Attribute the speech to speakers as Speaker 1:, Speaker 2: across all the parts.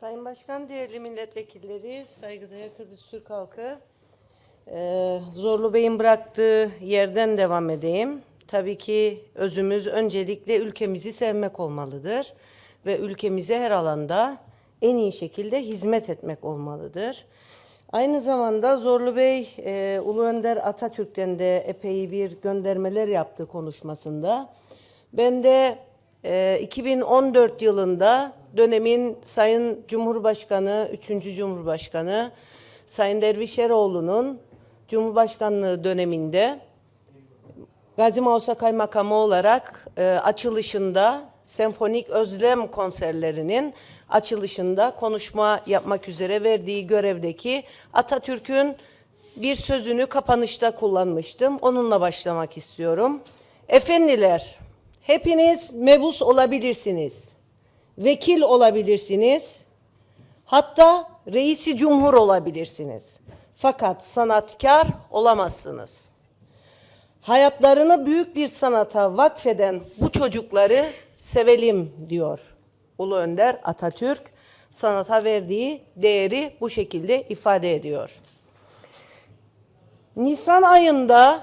Speaker 1: Sayın Başkan, değerli milletvekilleri, saygıdeğer Kıbrıs Türk halkı, eee, Zorlu Bey'in bıraktığı yerden devam edeyim. Tabii ki özümüz öncelikle ülkemizi sevmek olmalıdır ve ülkemize her alanda en iyi şekilde hizmet etmek olmalıdır. Aynı zamanda Zorlu Bey, eee, Ulu Önder Atatürk'ten de epey bir göndermeler yaptı konuşmasında. Ben de e, 2014 yılında dönemin Sayın Cumhurbaşkanı, 3. Cumhurbaşkanı Sayın Derviş Eroğlu'nun Cumhurbaşkanlığı döneminde Gazi Mausa Kaymakamı olarak e, açılışında senfonik özlem konserlerinin açılışında konuşma yapmak üzere verdiği görevdeki Atatürk'ün bir sözünü kapanışta kullanmıştım. Onunla başlamak istiyorum. Efendiler, hepiniz mebus olabilirsiniz. Vekil olabilirsiniz. Hatta reisi cumhur olabilirsiniz. Fakat sanatkar olamazsınız hayatlarını büyük bir sanata vakfeden bu çocukları sevelim diyor Ulu Önder Atatürk. Sanata verdiği değeri bu şekilde ifade ediyor. Nisan ayında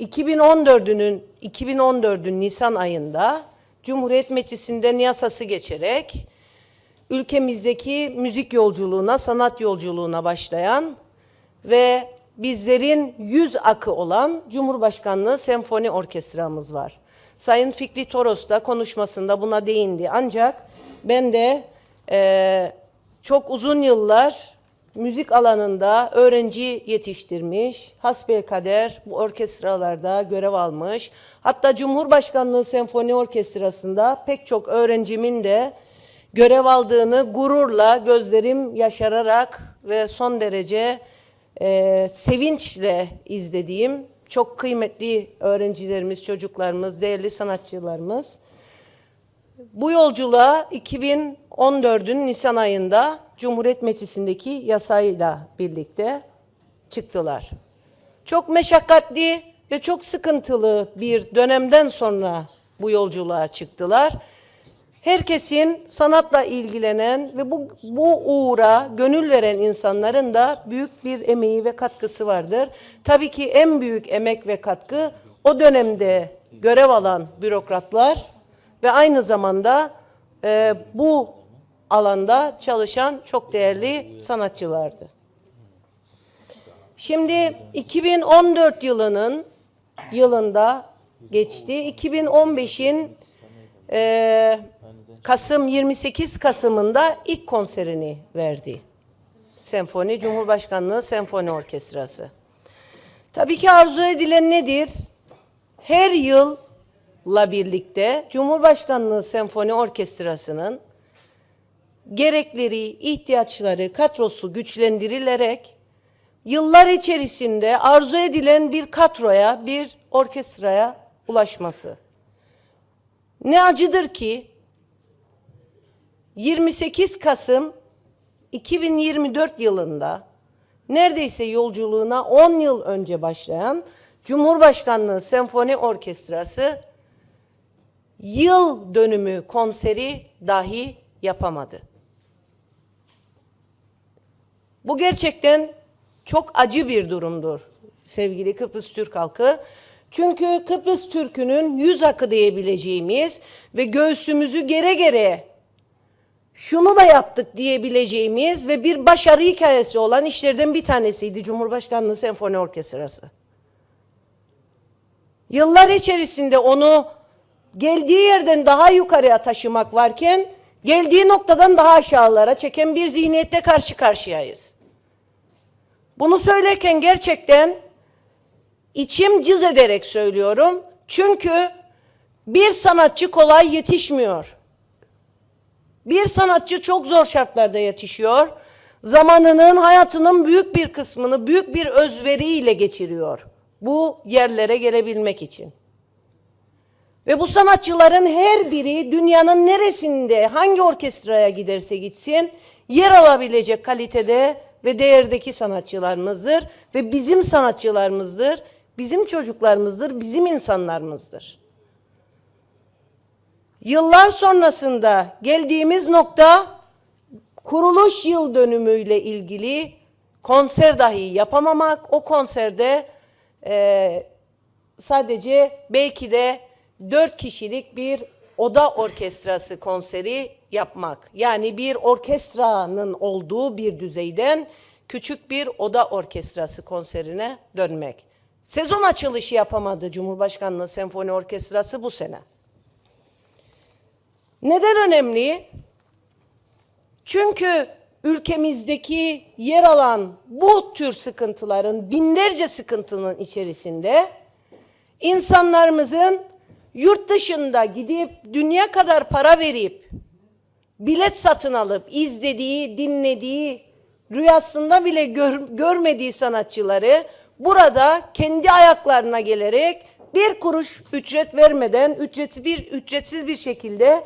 Speaker 1: 2014'ünün 2014'ün Nisan ayında Cumhuriyet Meclisi'nden yasası geçerek ülkemizdeki müzik yolculuğuna, sanat yolculuğuna başlayan ve bizlerin yüz akı olan Cumhurbaşkanlığı Senfoni Orkestramız var. Sayın Fikri Toros da konuşmasında buna değindi. Ancak ben de eee, çok uzun yıllar müzik alanında öğrenci yetiştirmiş, hasbelkader bu orkestralarda görev almış. Hatta Cumhurbaşkanlığı Senfoni Orkestrası'nda pek çok öğrencimin de görev aldığını gururla gözlerim yaşararak ve son derece e, sevinçle izlediğim çok kıymetli öğrencilerimiz, çocuklarımız, değerli sanatçılarımız. Bu yolculuğa 2014'ün Nisan ayında Cumhuriyet Meclisi'ndeki yasayla birlikte çıktılar. Çok meşakkatli ve çok sıkıntılı bir dönemden sonra bu yolculuğa çıktılar. Herkesin sanatla ilgilenen ve bu, bu uğra gönül veren insanların da büyük bir emeği ve katkısı vardır. Tabii ki en büyük emek ve katkı o dönemde görev alan bürokratlar ve aynı zamanda e, bu alanda çalışan çok değerli sanatçılardı. Şimdi 2014 yılının yılında geçti. 2015'in e, Kasım 28 Kasım'ında ilk konserini verdi. Senfoni Cumhurbaşkanlığı Senfoni Orkestrası. Tabii ki arzu edilen nedir? Her yılla birlikte Cumhurbaşkanlığı Senfoni Orkestrası'nın gerekleri, ihtiyaçları, kadrosu güçlendirilerek yıllar içerisinde arzu edilen bir kadroya, bir orkestraya ulaşması. Ne acıdır ki 28 Kasım 2024 yılında neredeyse yolculuğuna 10 yıl önce başlayan Cumhurbaşkanlığı Senfoni Orkestrası yıl dönümü konseri dahi yapamadı. Bu gerçekten çok acı bir durumdur sevgili Kıbrıs Türk halkı. Çünkü Kıbrıs Türk'ünün yüz akı diyebileceğimiz ve göğsümüzü gere gere şunu da yaptık diyebileceğimiz ve bir başarı hikayesi olan işlerden bir tanesiydi Cumhurbaşkanlığı Senfoni Orkestrası. Yıllar içerisinde onu geldiği yerden daha yukarıya taşımak varken geldiği noktadan daha aşağılara çeken bir zihniyette karşı karşıyayız. Bunu söylerken gerçekten içim cız ederek söylüyorum. Çünkü bir sanatçı kolay yetişmiyor. Bir sanatçı çok zor şartlarda yetişiyor. Zamanının, hayatının büyük bir kısmını büyük bir özveriyle geçiriyor. Bu yerlere gelebilmek için. Ve bu sanatçıların her biri dünyanın neresinde, hangi orkestraya giderse gitsin, yer alabilecek kalitede ve değerdeki sanatçılarımızdır. Ve bizim sanatçılarımızdır, bizim çocuklarımızdır, bizim insanlarımızdır. Yıllar sonrasında geldiğimiz nokta kuruluş yıl dönümüyle ilgili konser dahi yapamamak, o konserde e, sadece belki de dört kişilik bir oda orkestrası konseri yapmak. Yani bir orkestranın olduğu bir düzeyden küçük bir oda orkestrası konserine dönmek. Sezon açılışı yapamadı Cumhurbaşkanlığı Senfoni Orkestrası bu sene. Neden önemli? Çünkü ülkemizdeki yer alan bu tür sıkıntıların binlerce sıkıntının içerisinde insanlarımızın yurt dışında gidip dünya kadar para verip bilet satın alıp izlediği, dinlediği, rüyasında bile gör- görmediği sanatçıları burada kendi ayaklarına gelerek bir kuruş ücret vermeden ücretsiz bir ücretsiz bir şekilde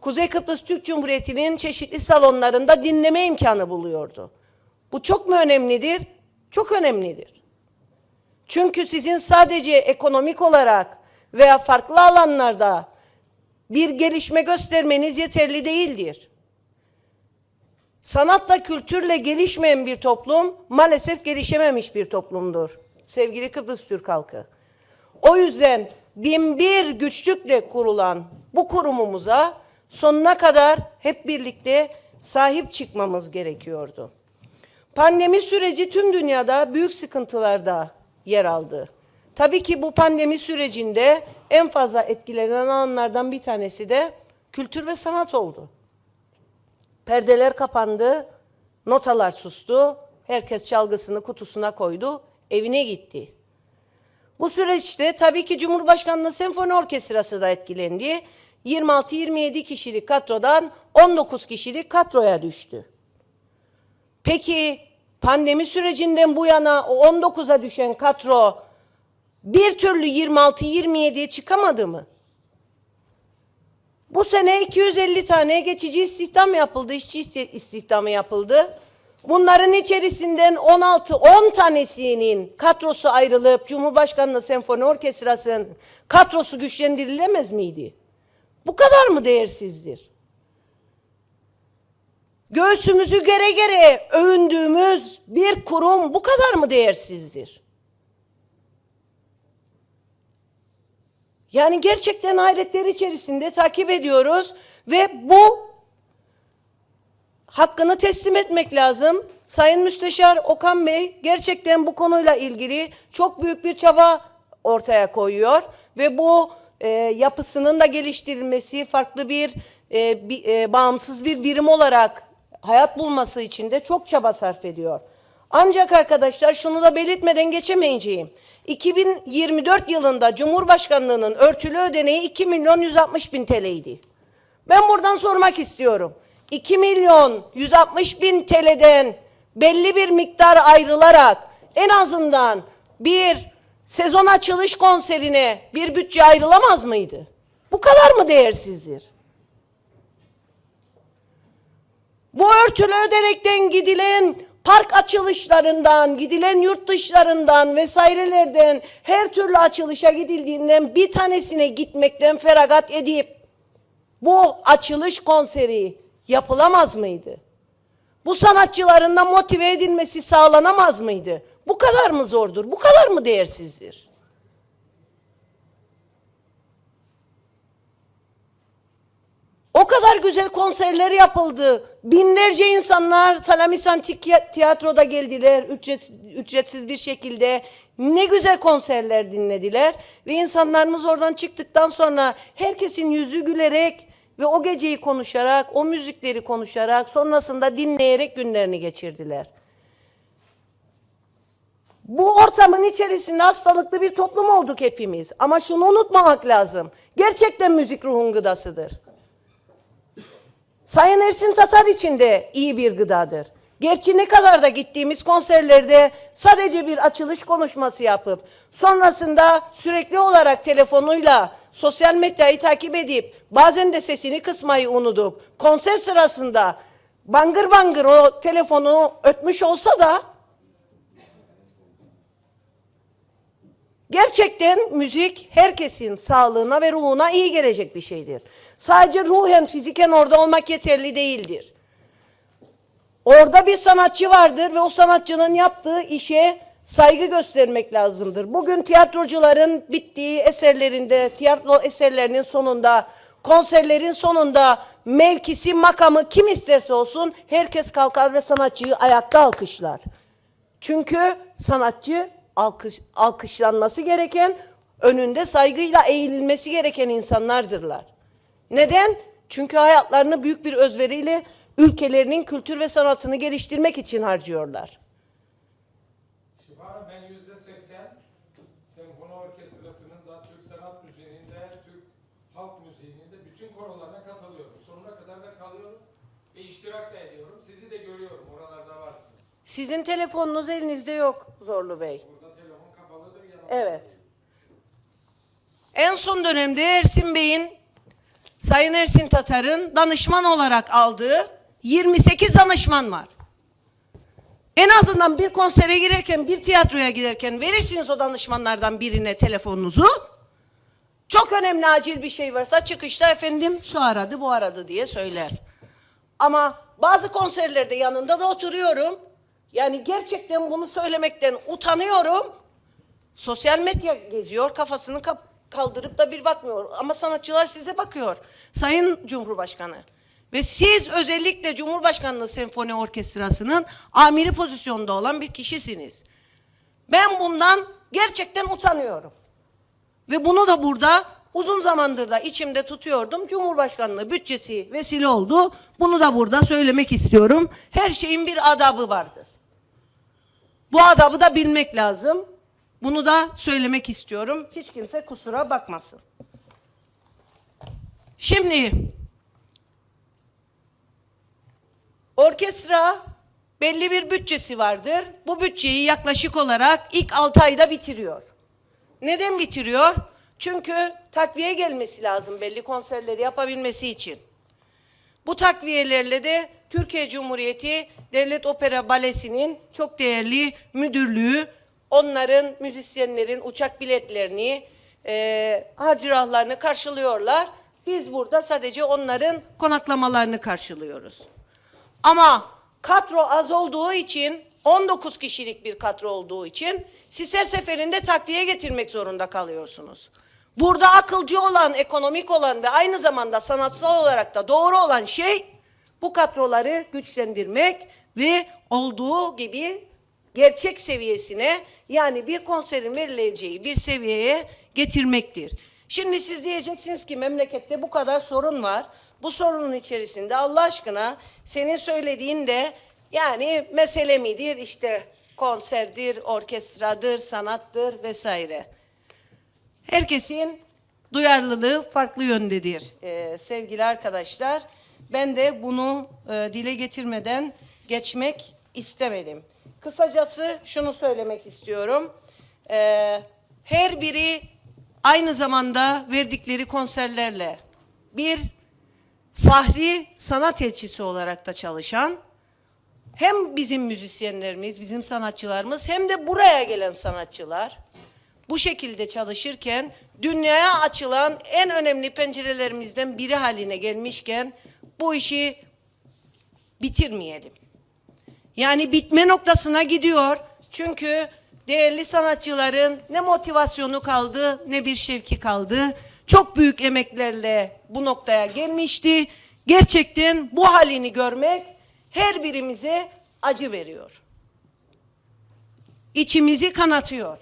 Speaker 1: Kuzey Kıbrıs Türk Cumhuriyeti'nin çeşitli salonlarında dinleme imkanı buluyordu. Bu çok mu önemlidir? Çok önemlidir. Çünkü sizin sadece ekonomik olarak veya farklı alanlarda bir gelişme göstermeniz yeterli değildir. Sanatla, kültürle gelişmeyen bir toplum maalesef gelişememiş bir toplumdur. Sevgili Kıbrıs Türk halkı. O yüzden bin bir güçlükle kurulan bu kurumumuza sonuna kadar hep birlikte sahip çıkmamız gerekiyordu. Pandemi süreci tüm dünyada büyük sıkıntılarda yer aldı. Tabii ki bu pandemi sürecinde en fazla etkilenen alanlardan bir tanesi de kültür ve sanat oldu. Perdeler kapandı, notalar sustu, herkes çalgısını kutusuna koydu, evine gitti. Bu süreçte tabii ki Cumhurbaşkanlığı Senfoni Orkestrası da etkilendi. 26-27 kişilik kadrodan 19 kişilik kadroya düştü. Peki pandemi sürecinden bu yana o 19'a düşen kadro bir türlü 26-27'ye çıkamadı mı? Bu sene 250 tane geçici istihdam yapıldı, işçi isti- istihdamı yapıldı. Bunların içerisinden 16-10 tanesinin kadrosu ayrılıp Cumhurbaşkanlığı Senfoni Orkestrası'nın kadrosu güçlendirilemez miydi? Bu kadar mı değersizdir? Göğsümüzü gere gere övündüğümüz bir kurum bu kadar mı değersizdir? Yani gerçekten hayretler içerisinde takip ediyoruz ve bu hakkını teslim etmek lazım. Sayın Müsteşar Okan Bey gerçekten bu konuyla ilgili çok büyük bir çaba ortaya koyuyor ve bu e, yapısının da geliştirilmesi, farklı bir, e, bi- e, bağımsız bir birim olarak hayat bulması için de çok çaba sarf ediyor. Ancak arkadaşlar şunu da belirtmeden geçemeyeceğim. 2024 yılında Cumhurbaşkanlığının örtülü ödeneği 2 milyon 160 bin TL'ydi. Ben buradan sormak istiyorum. 2 milyon 160 bin TL'den belli bir miktar ayrılarak en azından bir sezon açılış konserine bir bütçe ayrılamaz mıydı? Bu kadar mı değersizdir? Bu örtülü ödenekten gidilen park açılışlarından, gidilen yurt dışlarından vesairelerden her türlü açılışa gidildiğinden bir tanesine gitmekten feragat edip bu açılış konseri yapılamaz mıydı? Bu sanatçıların da motive edilmesi sağlanamaz mıydı? Bu kadar mı zordur? Bu kadar mı değersizdir? O kadar güzel konserler yapıldı. Binlerce insanlar Salamis Antik Tiyatro'da geldiler ücretsiz, ücretsiz bir şekilde. Ne güzel konserler dinlediler. Ve insanlarımız oradan çıktıktan sonra herkesin yüzü gülerek ve o geceyi konuşarak, o müzikleri konuşarak, sonrasında dinleyerek günlerini geçirdiler. Bu ortamın içerisinde hastalıklı bir toplum olduk hepimiz. Ama şunu unutmamak lazım. Gerçekten müzik ruhun gıdasıdır. Sayın Ersin Tatar için de iyi bir gıdadır. Gerçi ne kadar da gittiğimiz konserlerde sadece bir açılış konuşması yapıp sonrasında sürekli olarak telefonuyla sosyal medyayı takip edip bazen de sesini kısmayı unutup konser sırasında bangır bangır o telefonu ötmüş olsa da Gerçekten müzik herkesin sağlığına ve ruhuna iyi gelecek bir şeydir. Sadece ruhen, fiziken orada olmak yeterli değildir. Orada bir sanatçı vardır ve o sanatçının yaptığı işe saygı göstermek lazımdır. Bugün tiyatrocuların bittiği eserlerinde, tiyatro eserlerinin sonunda, konserlerin sonunda mevkisi, makamı kim isterse olsun herkes kalkar ve sanatçıyı ayakta alkışlar. Çünkü sanatçı alkış, alkışlanması gereken, önünde saygıyla eğililmesi gereken insanlardırlar. Neden? Çünkü hayatlarını büyük bir özveriyle ülkelerinin kültür ve sanatını geliştirmek için harcıyorlar.
Speaker 2: Şifa ben yüzde seksen senfoni orkestrasının da Türk sanat müziğinin de Türk halk müziğinin de bütün korolarına katılıyorum. Sonuna kadar da kalıyorum ve iştirak da ediyorum. Sizi de görüyorum oralarda varsınız.
Speaker 1: Sizin telefonunuz elinizde yok Zorlu Bey.
Speaker 2: Burada telefon kapalıdır yanımda.
Speaker 1: Evet. En son dönemde Ersin Bey'in, Sayın Ersin Tatar'ın danışman olarak aldığı 28 danışman var. En azından bir konsere girerken, bir tiyatroya giderken verirsiniz o danışmanlardan birine telefonunuzu. Çok önemli acil bir şey varsa çıkışta efendim şu aradı bu aradı diye söyler. Ama bazı konserlerde yanında da oturuyorum. Yani gerçekten bunu söylemekten utanıyorum. Sosyal medya geziyor, kafasını kaldırıp da bir bakmıyor. Ama sanatçılar size bakıyor. Sayın Cumhurbaşkanı. Ve siz özellikle Cumhurbaşkanlığı Senfoni Orkestrası'nın amiri pozisyonda olan bir kişisiniz. Ben bundan gerçekten utanıyorum. Ve bunu da burada uzun zamandır da içimde tutuyordum. Cumhurbaşkanlığı bütçesi vesile oldu. Bunu da burada söylemek istiyorum. Her şeyin bir adabı vardır. Bu adabı da bilmek lazım. Bunu da söylemek istiyorum. Hiç kimse kusura bakmasın. Şimdi orkestra belli bir bütçesi vardır. Bu bütçeyi yaklaşık olarak ilk 6 ayda bitiriyor. Neden bitiriyor? Çünkü takviye gelmesi lazım belli konserleri yapabilmesi için. Bu takviyelerle de Türkiye Cumhuriyeti Devlet Opera Balesi'nin çok değerli müdürlüğü onların müzisyenlerin uçak biletlerini, e, harcırahlarını karşılıyorlar. Biz burada sadece onların konaklamalarını karşılıyoruz. Ama kadro az olduğu için 19 kişilik bir kadro olduğu için siz her seferinde takviye getirmek zorunda kalıyorsunuz. Burada akılcı olan, ekonomik olan ve aynı zamanda sanatsal olarak da doğru olan şey bu kadroları güçlendirmek ve olduğu gibi gerçek seviyesine yani bir konserin verileceği bir seviyeye getirmektir. Şimdi siz diyeceksiniz ki memlekette bu kadar sorun var. Bu sorunun içerisinde Allah aşkına senin söylediğin de yani mesele midir işte konserdir, orkestradır, sanattır vesaire. Herkesin duyarlılığı farklı yöndedir Ee, sevgili arkadaşlar. Ben de bunu e, dile getirmeden geçmek istemedim. Kısacası şunu söylemek istiyorum. Ee, her biri aynı zamanda verdikleri konserlerle bir fahri sanat elçisi olarak da çalışan hem bizim müzisyenlerimiz, bizim sanatçılarımız hem de buraya gelen sanatçılar bu şekilde çalışırken dünyaya açılan en önemli pencerelerimizden biri haline gelmişken bu işi bitirmeyelim. Yani bitme noktasına gidiyor. Çünkü değerli sanatçıların ne motivasyonu kaldı ne bir şevki kaldı. Çok büyük emeklerle bu noktaya gelmişti. Gerçekten bu halini görmek her birimize acı veriyor. İçimizi kanatıyor.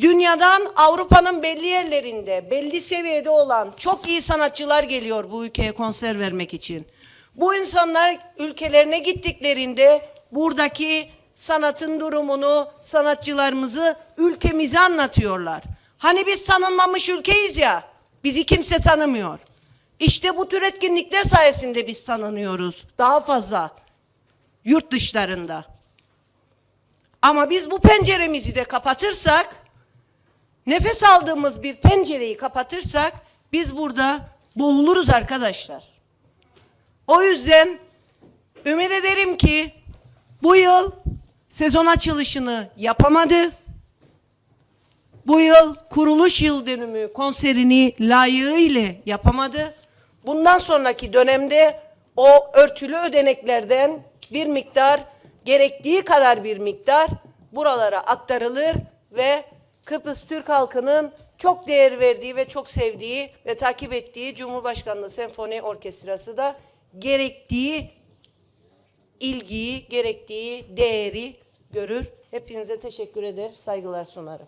Speaker 1: Dünyadan Avrupa'nın belli yerlerinde, belli seviyede olan çok iyi sanatçılar geliyor bu ülkeye konser vermek için. Bu insanlar ülkelerine gittiklerinde buradaki sanatın durumunu, sanatçılarımızı ülkemize anlatıyorlar. Hani biz tanınmamış ülkeyiz ya, bizi kimse tanımıyor. İşte bu tür etkinlikler sayesinde biz tanınıyoruz daha fazla yurt dışlarında. Ama biz bu penceremizi de kapatırsak, nefes aldığımız bir pencereyi kapatırsak biz burada boğuluruz arkadaşlar. O yüzden ümit ederim ki bu yıl sezon açılışını yapamadı. Bu yıl kuruluş yıl dönümü konserini layığıyla yapamadı. Bundan sonraki dönemde o örtülü ödeneklerden bir miktar, gerektiği kadar bir miktar buralara aktarılır ve Kıbrıs Türk halkının çok değer verdiği ve çok sevdiği ve takip ettiği Cumhurbaşkanlığı Senfoni Orkestrası da gerektiği ilgiyi, gerektiği değeri görür. Hepinize teşekkür eder, saygılar sunarım.